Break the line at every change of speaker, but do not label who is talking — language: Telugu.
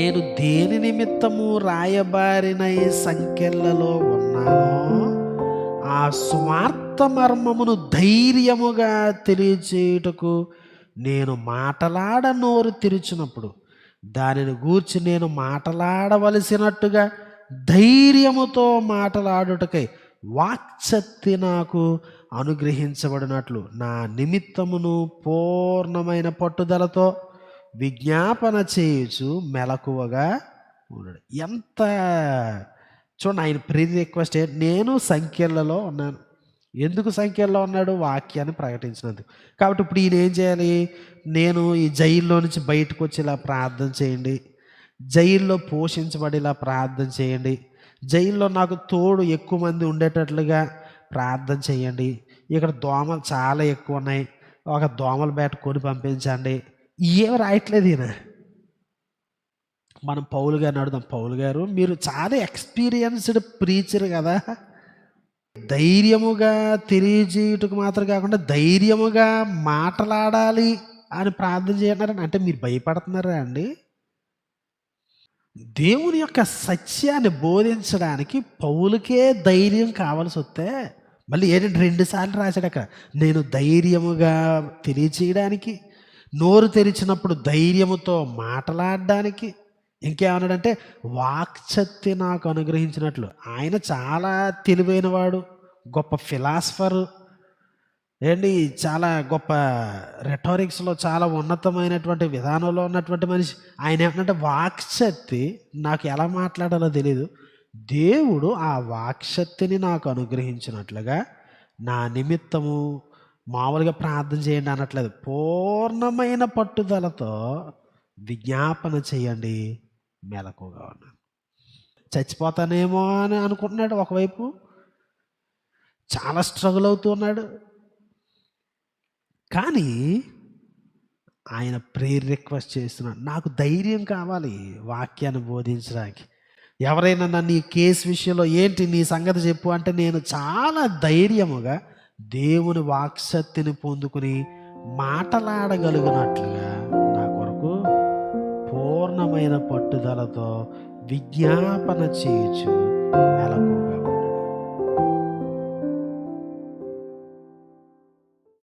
నేను దేని నిమిత్తము రాయబారిన ఈ సంఖ్యలలో ఉన్నానో ఆ స్వార్థ మర్మమును ధైర్యముగా తెలియచేయుటకు నేను మాటలాడ నోరు తెరిచినప్పుడు దానిని గూర్చి నేను మాటలాడవలసినట్టుగా ధైర్యముతో మాటలాడుటకై వాక్శక్తి నాకు అనుగ్రహించబడినట్లు నా నిమిత్తమును పూర్ణమైన పట్టుదలతో విజ్ఞాపన చేయుచు మెలకువగా ఉన్నాడు. ఎంత చూడండి ఆయన ప్రీ రిక్వెస్ట్ నేను సంఖ్యలలో ఉన్నాను. ఎందుకు సంఖ్యల్లో ఉన్నాడు? వాక్యాన్ని ప్రకటించినందుకు. కాబట్టి ఇప్పుడు ఈయన ఏం చేయాలి? నేను ఈ జైల్లో నుంచి బయటకు వచ్చి ఇలా ప్రార్థన చేయండి. జైల్లో పోషించబడేలా ప్రార్థన చేయండి. జైల్లో నాకు తోడు ఎక్కువ మంది ఉండేటట్లుగా ప్రార్థన చేయండి. ఇక్కడ దోమలు చాలా ఎక్కువ ఉన్నాయి. ఒక దోమల బేట కొని పంపించండి. ఏమి రాయట్లేదు ఈయన. మనం పౌలు గారిని అడుగుదాం. పౌలు గారు మీరు చాలా ఎక్స్పీరియన్స్డ్ ప్రీచర్ కదా. ధైర్యముగా తెలియజేయుటకు మాత్రం కాకుండా ధైర్యముగా మాట్లాడాలి అని ప్రార్థన చేయన్నారని అంటే మీరు భయపడుతున్నారా అండి? దేవుని యొక్క సత్యాన్ని బోధించడానికి పౌలకే ధైర్యం కావాల్సి వస్తే మళ్ళీ ఏంటంటే రెండు సార్లు రాశాడు అక్కడ నేను ధైర్యముగా తెలియచేయడానికి నోరు తెరిచినప్పుడు ధైర్యముతో మాట్లాడడానికి. ఇంకేమన్నాడంటే వాక్చత్తి నాకు అనుగ్రహించినట్లు. ఆయన చాలా తెలివైనవాడు గొప్ప ఫిలాసఫరు. ఏంటి చాలా గొప్ప రెటారిక్స్లో చాలా ఉన్నతమైనటువంటి విధానంలో ఉన్నటువంటి మనిషి. ఆయన ఏమంటే వాక్శక్తి నాకు ఎలా మాట్లాడాలో తెలియదు దేవుడు ఆ వాక్శక్తిని నాకు అనుగ్రహించినట్లుగా నా నిమిత్తము మామూలుగా ప్రార్థన చేయండి అనట్లేదు. పూర్ణమైన పట్టుదలతో విజ్ఞాపన చేయండి. మెలకుగా ఉన్నాను. చచ్చిపోతానేమో అని అనుకుంటున్నాడు ఒకవైపు. చాలా స్ట్రగుల్ అవుతూ ఉన్నాడు. కానీ ఆయన ప్రేయర్ రిక్వెస్ట్ చేస్తున్నాడు. నాకు ధైర్యం కావాలి వాక్యాన్ని బోధించడానికి. ఎవరైనా నన్ను ఈ కేసు విషయంలో ఏంటి నీ సంగతి చెప్పు అంటే నేను చాలా ధైర్యముగా దేవుని వాక్సత్తిని పొందుకుని మాటలాడగలిగినట్లుగా నా కొరకు పూర్ణమైన పట్టుదలతో విజ్ఞాపన చేయొచ్చు మెలకుగా